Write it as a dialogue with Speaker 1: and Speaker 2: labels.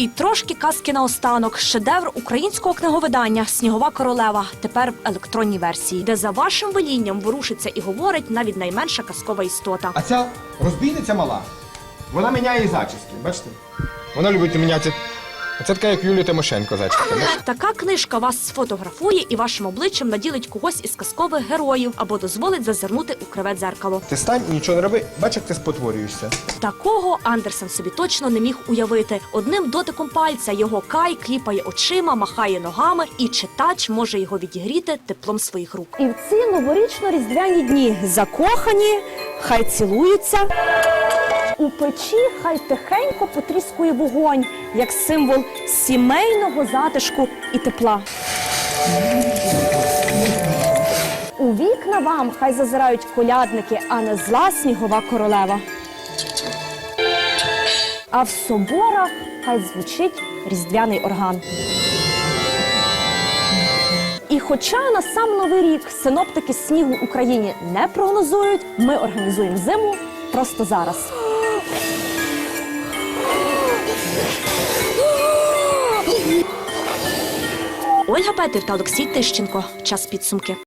Speaker 1: І трошки казки наостанок. Шедевр українського книговидання Снігова королева тепер в електронній версії, де за вашим велінням ворушиться і говорить навіть найменша казкова істота.
Speaker 2: А ця розбійниця мала. Вона міняє зачіски, бачите? Вона любить міняти. Це така, як Юлія Тимошенко зачіска. бачите?
Speaker 1: Така книжка вас сфотографує і вашим обличчям наділить когось із казкових героїв або дозволить зазирнути у криве дзеркало.
Speaker 2: Ти стань і нічого не роби, бач, як ти спотворюєшся.
Speaker 1: Такого Андерсен собі точно не міг уявити. Одним дотиком пальця його кай кліпає очима, махає ногами, і читач може його відігріти теплом своїх рук. І в ці новорічно-різдвяні дні закохані, хай цілуються. У печі хай тихенько потріскує вогонь, як символ сімейного затишку і тепла. У вікна вам хай зазирають колядники, а не зла снігова королева. А в соборах хай звучить різдвяний орган. І хоча на сам новий рік синоптики снігу в Україні не прогнозують, ми організуємо зиму просто зараз. Ольга Петрів та Олексій Тищенко. Час підсумки.